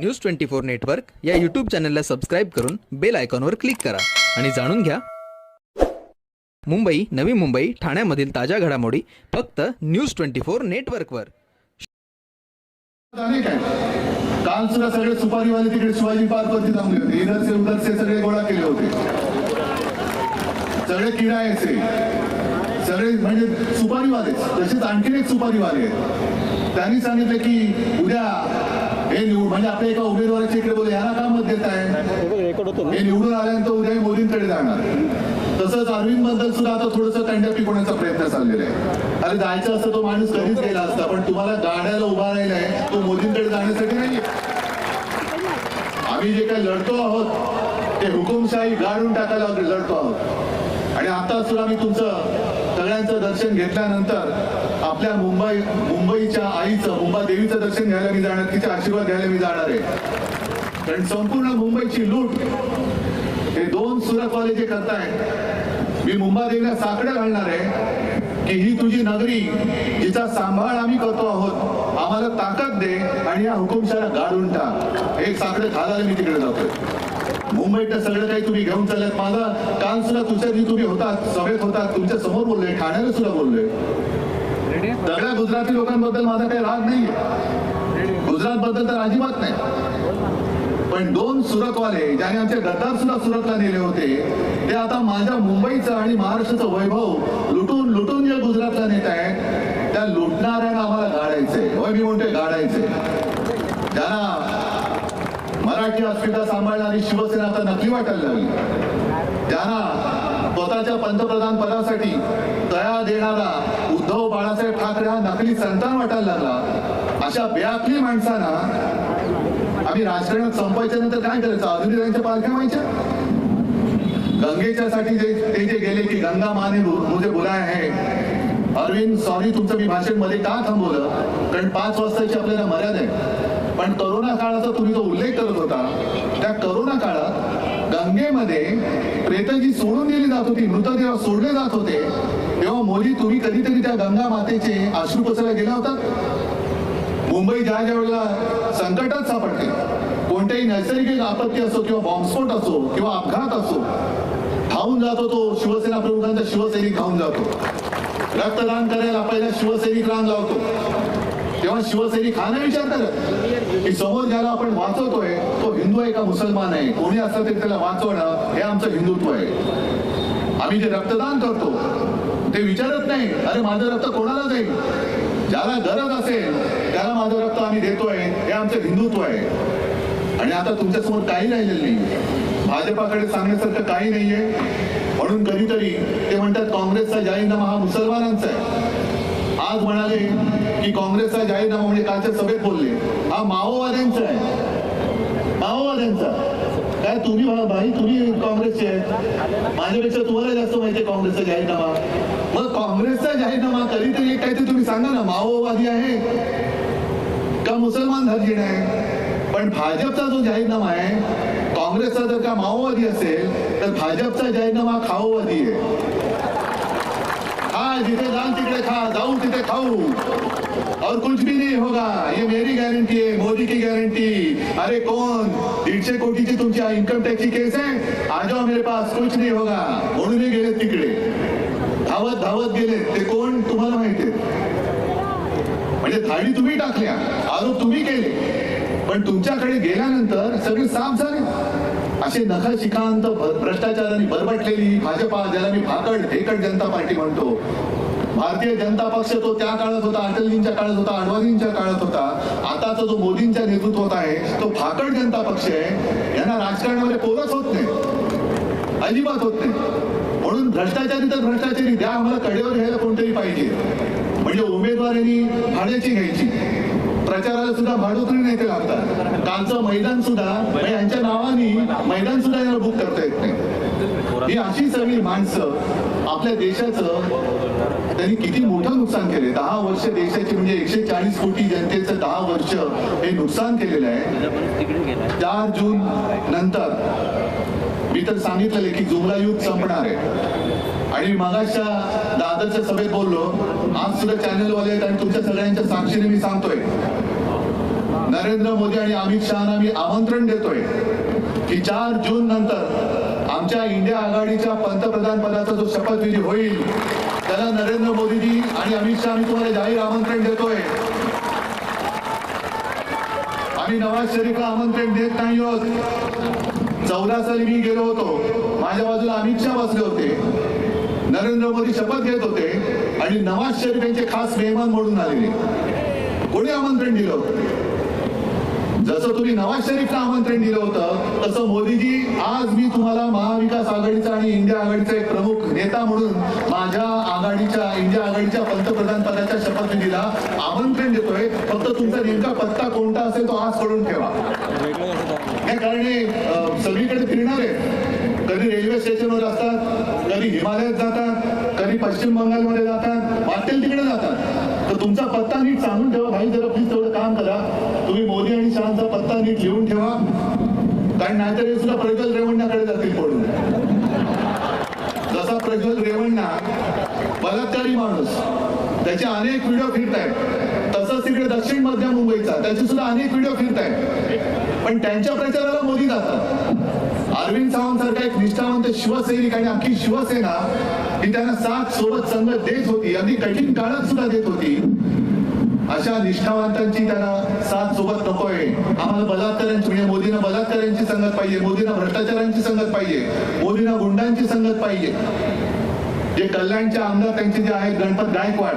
News twenty four network या YouTube चॅनलला subscribe करून बेल आयकॉनवर क्लिक करा. आणि जाणून घ्या. मुंबई नवी मुंबई ठाण्यामधील ताज्या घडामोडी फक्त न्यूज ट्वेंटी फोर नेटवर्कवर काल सुद्धा सगळे सुपारीवाले तिकडे शिवाजी पार्क वरती थांबले होते. इधरचे उधरचे सगळे गोळा केले होते. सगळे किडा सगळे म्हणजे सुपारीवाले तसेच आणखीन एक सुपारीवाले आहेत. त्यांनी सांगितले की उद्या हे निवड म्हणजे आपल्या एका उमेदवाराच्या इकडे बोलले याला का मत देत आहे हे निवडून आल्यानंतर उद्या मोदींकडे जाणार. तसंच अरविंदबद्दल सुद्धा आता थोडस कंड्या पिकवण्याचा प्रयत्न चाललेला आहे. अरे जायचं असतं तो माणूस कधीच गेला असता पण तुम्हाला गाड्याला उभा राहिलाय तो मोदींकडे जाण्यासाठी नाही आम्ही जे काही लढतो आहोत ते हुकुमशाही गाडून टाकायला लढतो आहोत. आणि आता सुद्धा मी तुमचं सगळ्यांचं दर्शन घेतल्यानंतर आपल्या मुंबई मुंबईच्या आईचं मुंबादेवीचं दर्शन घ्यायला मी जाणार तिचे आशीर्वाद घ्यायला मी जाणार आहे. कारण संपूर्ण मुंबईची लूट हे दोन सुरतवाले जे करतायत मी मुंबादेवीला साकडं घालणार आहे की ही तुझी नगरी जिचा सांभाळ आम्ही करतो आहोत आम्हाला ताकद दे आणि या हुकुमशाला गाडून टाक. एक साकडं घालायला मी तिकडे जातोय. मुंबईतलं सगळं काही तुम्ही घेऊन चालल्यात माझा काल सुद्धा तुमच्या तुम्ही होतात सभेत होतात तुमच्यासमोर बोलले ठाण्याला सुद्धा बोलले सगळ्या गुजराती लोकांबद्दल माझा काही राग नाहीये. गुजरात बद्दल तर अजिबात नाही. पण दोन सुरतवाले ज्याने आमचे गद्दार सुद्धा सुरतला नेले होते ते आता माझ्या मुंबईचं आणि महाराष्ट्राचं वैभव लुटून लुटून जे गुजरातला नेत आहेत. त्या लुटणाऱ्यांना आम्हाला गाडायचंय. मी म्हणतोय गाडायचंय. ज्यांना मराठी अस्मिता सांभाळणारी शिवसेना आता नक्की वाटायला लागली. त्यांना स्वतःच्या पंतप्रधान पदासाठी तया देणारा उद्धव बाळासाहेब ठाकरे हा नकली संतान वाटायला लागला. अशा बेअकली माणसांना आम्ही राजकारणात संपायच्या नंतर काय करायचं? अजूनही त्यांच्या पालख्या व्हायच्या? गंगेच्या साठी जे ते जे गेले की गंगा माने मुझे बुलाय आहे अरविंद सॉरी तुमचं मी भाषणमध्ये का थांबवलं? कारण पाच वाजताची आपल्याला मर्यादा आहे. पण करोना काळाचा तुम्ही जो उल्लेख करत होता त्या करोना काळात गंगेमध्ये प्रेतजी सोडून दिली जात होती मृतदेह सोडले जात होते. तेव्हा मोदी तुम्ही कधीतरी त्या गंगा मातेचे अश्रू पसरायला गेला होता? मुंबई ज्या ज्या वेळेला संकटात सापडते कोणत्याही नैसर्गिक आपत्ती असो किंवा बॉम्बस्फोट असो किंवा अपघात असो खाऊन जातो तो शिवसेना प्रमुखांचा शिवसैनिक खाऊन जातो. रक्तदान करायला पहिला शिवसैनिक रान लावतो. तेव्हा शिवसैनिक हा नाही विचार करत की समोर ज्याला आपण वाचवतोय तो हिंदू आहे का मुसलमान आहे? कोणी असलं तरी त्याला वाचवणं हे आमचं हिंदुत्व आहे. आम्ही जे रक्तदान करतो ते विचारत नाही अरे माझं रक्त कोणाला जाईल? ज्याला गरज असेल त्याला माझं रक्त आम्ही देतोय हे आमचं हिंदुत्व आहे. आणि आता तुमच्यासमोर काही राहिलेलं नाही भाजपाकडे सांगण्यासारखं काही नाहीये. म्हणून कधीतरी ते म्हणतात काँग्रेसचा जाहीरनामा हा मुसलमानांचा आहे. आज म्हणाले की काँग्रेसचा जाहीरनामा म्हणजे कालच्या सभेत बोलले. हा माओवाद्यांचा आहे. माओवाद्यांचा. काय तुम्ही भाई तुम्ही काँग्रेसचे आहेत. माझ्यापेक्षा तुम्हाला जास्त माहिती काँग्रेसचा जाहीरनामा. मग काँग्रेसचा जाहीरनामा कधीतरी एक काहीतरी तुम्ही सांगा ना माओवादी आहे का मुसलमान धर्जीण आहे? पण भाजपचा जो जाहीरनामा आहे काँग्रेसचा जर का माओवादी असेल तर भाजपचा जाहीरनामा खाओवादी आहे. हा जिथे जाल तिकडे खा जाऊ तिथे खाऊ. और कुछ भी नहीं होगा। ये मेरी गारंटी है मोदी की गारंटी अरे कौन? दीडशे कोटीची तुमची इन्कम टॅक्सची केस आहे आ जाओ मेरे पास कुछ नहीं होगा। म्हणून गेले तिकडे। धावत धावत गेले। ते कोण तुम्हाला माहिती म्हणजे थाळी तुम्ही टाकल्या आरोप तुम्ही केले. पण तुमच्याकडे गेल्यानंतर सगळे साफ झाले. असे नखा शिकांत भ्रष्टाचाराने बरबटलेली भाजपा ज्याला मी भाकड हेकड जनता पार्टी म्हणतो भारतीय जनता पक्ष तो त्या काळात होता अटलजींच्या काळात होता अडवाणींच्या काळात होता. आताचा जो मोदींच्या नेतृत्वात आहे तो भाकड जनता पक्ष आहे. यांना राजकारणामध्ये पोरच होत नाही. अजिबात होत नाही. म्हणून भ्रष्टाचारी तर भ्रष्टाचारी द्या आम्हाला कडेवर घ्यायला कोणतरी पाहिजे. म्हणजे उमेदवारांनी भाड्याची घ्यायची. प्रचाराला सुद्धा भाडोत्री नेते लागतात. कालचं मैदान सुद्धा म्हणजे यांच्या नावाने मैदान सुद्धा याला बुक करता येत नाही. ही अशी सगळी माणसं आपल्या देशाचं त्यांनी किती मोठं नुकसान केले दहा वर्ष देशाची म्हणजे एकशे चाळीस कोटी जनतेचं दहा वर्ष हे नुकसान केलेलं आहे. चार जून नंतर मी तर सांगितलेलं की जुमला युग संपणार आहे. आणि मगाच्या दादरच्या सभेत बोललो आज सुद्धा चॅनलवाले आहेत आणि तुमच्या सगळ्यांच्या साक्षीने मी सांगतोय. नरेंद्र मोदी आणि अमित शहाना मी आमंत्रण देतोय की चार जून नंतर आमच्या इंडिया आघाडीच्या पंतप्रधान पदाचा जो शपथविधी होईल त्याला नरेंद्र मोदीजी आणि अमित शहा मी तुम्हाला जाहीर आमंत्रण देतोय. आम्ही नवाज शरीफला आमंत्रण देत नाही आहोत. चौदा साली मी गेलो होतो. माझ्या बाजूला अमित शहा बसले होते. नरेंद्र मोदी शपथ घेत होते आणि नवाज शरीफ यांचे खास मेहमान म्हणून आलेले. कोणी आमंत्रण दिलं? होतं जसं तुम्ही नवाज शरीफला आमंत्रण दिलं होतं तसं मोदीजी आज मी तुम्हाला महाविकास आघाडीचा आणि इंडिया आघाडीचा एक प्रमुख नेता म्हणून माझ्या आघाडीच्या इंडिया आघाडीच्या पंतप्रधान पदाच्या शपथविधीला आमंत्रण देतोय. फक्त तुमचा नेमका पत्ता कोणता असेल तो आज कळून ठेवा. नाही कारण सगळीकडे फिरणार आहे कधी रेल्वे स्टेशनवर असतात कधी हिमालयात जातात कधी पश्चिम बंगालमध्ये जातात वाटेल तिकडे जातात. तुमचा पत्ता नीट सांगून ठेवा. भाई जरा प्लीज तेवढं काम करा. तुम्ही मोदी आणि शहाचा पत्ता नीट लिहून ठेवा. कारण नाहीतर हे सुद्धा प्रज्वल रेवण्णाकडे जातील पडून. जसा प्रज्वल रेवण्णा बलात्कारी माणूस त्याचे अनेक व्हिडिओ फिरत आहेत तसंच तिकडे दक्षिण मध्य मुंबईचा त्याचे सुद्धा अनेक व्हिडिओ फिरत आहेत पण त्यांच्या प्रचाराला मोदी जातात. अरविंद सावंत सारखा एक निष्ठावंत शिवसैनिक आणि अख्खी शिवसेना ही त्यांना साथ सोबत संगत देत होती. अगदी कठीण काळात सुद्धा देत होती. अशा निष्ठावंतांची त्यांना साथ सोबत नकोय आम्हाला बलात्कारांची म्हणजे मोदींना बलात्कारांची संगत पाहिजे. मोदींना भ्रष्टाचारांची संगत पाहिजे. मोदींना गुंडांची संगत पाहिजे. जे कल्याणचे आमदार त्यांचे जे आहेत गणपत गायकवाड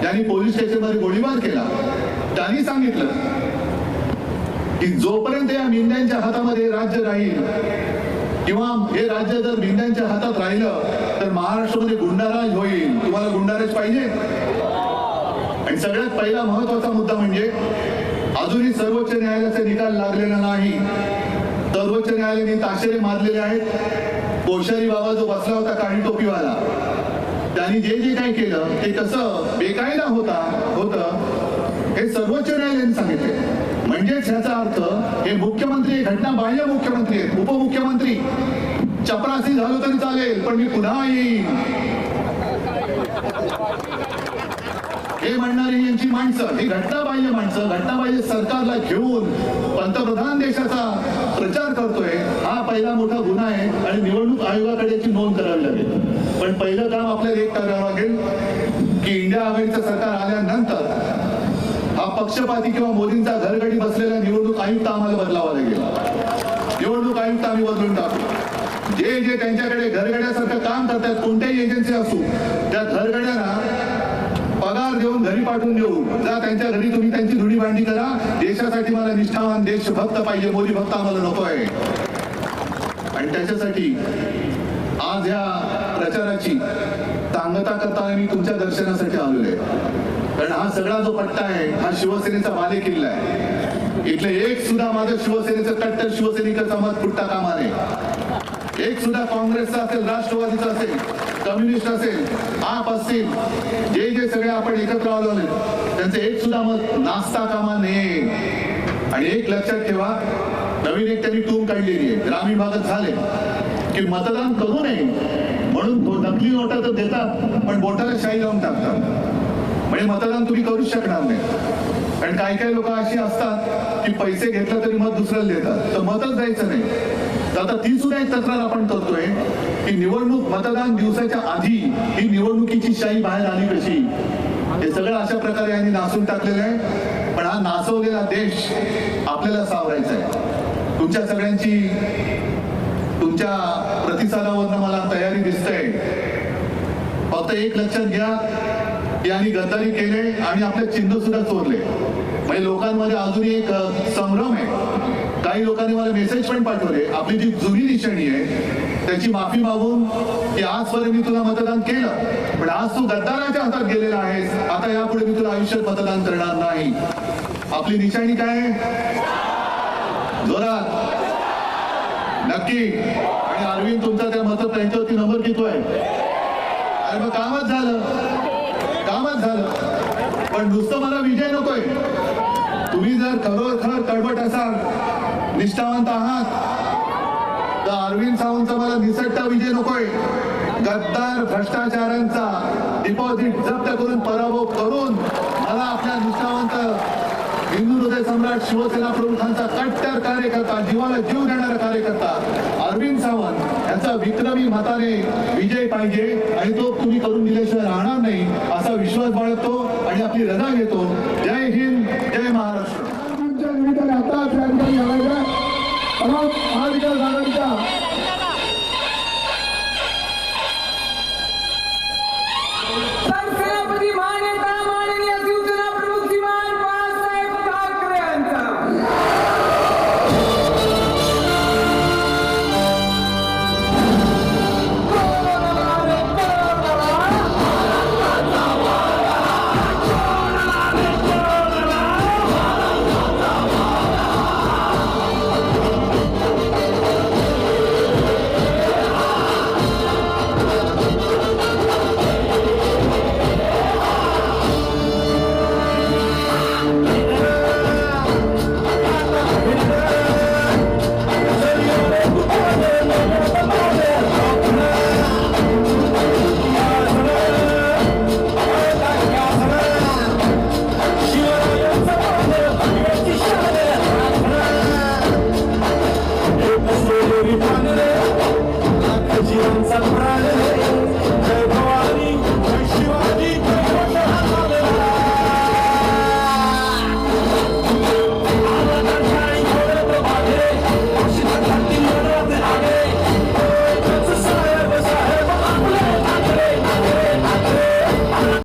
ज्यांनी पोलीस स्टेशनमध्ये गोळीबार केला त्यांनी सांगितलं की जोपर्यंत या मेंढ्यांच्या हातामध्ये राज्य राहील किंवा हे राज्य जर मेंढ्यांच्या हातात राहिलं तर महाराष्ट्रामध्ये गुंडाराज होईल. तुम्हाला गुंडाराज पाहिजे? आणि सगळ्यात पहिला महत्त्वाचा मुद्दा म्हणजे अजूनही सर्वोच्च न्यायालयाचा निकाल लागलेला नाही. सर्वोच्च न्यायालयाने ताशेरे मारलेले आहेत. कोश्यारी बाबा जो बसला होता काळी टोपीवाला त्यांनी जे जे काही केलं ते कसं बेकायदा होता होतं हे सर्वोच्च न्यायालयाने सांगितले. म्हणजेच ह्याचा अर्थ हे मुख्यमंत्री घटना बाह्य मुख्यमंत्री आहेत उपमुख्यमंत्री. चपरासी झालो तरी चालेल पण मी पुन्हा येईन. हे म्हणणारी यांची माणसं ही घटनाबाह्य माणसं घटनाबाह्य सरकारला घेऊन पंतप्रधान देशाचा प्रचार करतोय हा पहिला मोठा गुन्हा आहे आणि निवडणूक आयोगाकडे याची नोंद करावी लागेल. पण पहिलं काम आपल्याला एक करावं लागेल की इंडिया अमेरिकेचं सरकार आल्यानंतर हा पक्षपाती किंवा मोदींचा घरगडी बसलेला निवडणूक आयुक्त आम्हाला बदलावा लागेल. निवडणूक आयुक्त आम्ही बदलून टाकू. जे जे त्यांच्याकडे घरगड्यासारखं काम करतात कोणत्याही एजन्सी असो त्या घरगड्यांना पगार देऊन घरी पाठवून देऊ. जा त्यांच्या घरी तुम्ही त्यांची धुडी भांडी करा. देशासाठी मला निष्ठावान देशभक्त पाहिजे मोदी भक्त आम्हाला नको आहे. आणि त्याच्यासाठी आज ह्या प्रचाराची सांगता करताना मी तुमच्या दर्शनासाठी आलेलो आहे. कारण हा सगळा जो पट्टा आहे हा शिवसेनेचा बाले किल्ला आहे. इथले एक सुद्धा माझ्या शिवसेनेचं कट्टर शिवसैनिकाचा मत फुटता कामा नये. एक सुद्धा काँग्रेसचा असेल राष्ट्रवादीचा असेल कम्युनिस्ट असेल आप असतील जे जे सगळे आपण एकत्र आलो आहेत, त्यांचं एक सुद्धा मत नाचता कामा नये. आणि एक लक्षात ठेवा नवीन एक त्यांनी टूम काढलेली आहे. ग्रामीण भागात झाले की मतदान करू नये. म्हणून नकली नोटा तर देतात पण बोटाला शाई लावून टाकतात. म्हणजे मतदान तुम्ही करूच शकणार नाही. कारण काही काही लोक अशी असतात की पैसे घेतलं तरी मत दुसऱ्याला देतात. तर मतच द्यायचं नाही. तर आता ती सुद्धा एक तक्रार आपण करतोय की निवडणूक मतदान दिवसाच्या आधी ही निवडणुकीची शाही बाहेर आली कशी? हे सगळं अशा प्रकारे यांनी नासून टाकलेलं आहे. पण हा नासवलेला देश आपल्याला सावरायचा आहे. तुमच्या सगळ्यांची तुमच्या प्रतिसादावरनं मला तयारी दिसतंय फक्त एक लक्षात घ्या की यांनी गद्दारी केले आणि आपले चिन्ह सुद्धा चोरले. म्हणजे लोकांमध्ये अजून एक संभ्रम आहे. काही लोकांनी मला मेसेज पण पाठवले. आपली जी जुनी निशाणी आहे त्याची माफी मागून की आजपर्यंत मी तुला मतदान केलं. पण आज तू गद्दाराच्या हातात गेलेला आहेस. आता यापुढे मी तुला आयुष्यात मतदान करणार नाही. आपली निशाणी काय जोरात. नक्की. आणि अरविंद तुमचा त्या मत त्यांच्यावरती नंबर घेतोय अरे मग कामच झालं. कामच झालं. पण नुसतं मला विजय नकोय. तुम्ही जर खरोखर कडवट असाल निष्ठावंत आहात तर अरविंद सावंतचा मला निसटता विजय नकोय. गद्दार भ्रष्टाचारांचा डिपॉझिट जप्त करून पराभव करून मला आपल्या निष्ठावंत हिंदू हृदय सम्राट शिवसेना प्रमुखांचा कट्टर कार्यकर्ता जीवाला जीव देणारा कार्यकर्ता अरविंद सावंत यांचा विक्रमी मताने विजय पाहिजे. आणि तो तुम्ही करून दिल्याशिवाय राहणार नाही असा विश्वास बाळगतो आणि आपली रजा घेतो. Rokok. गरीब आकाशी आमचा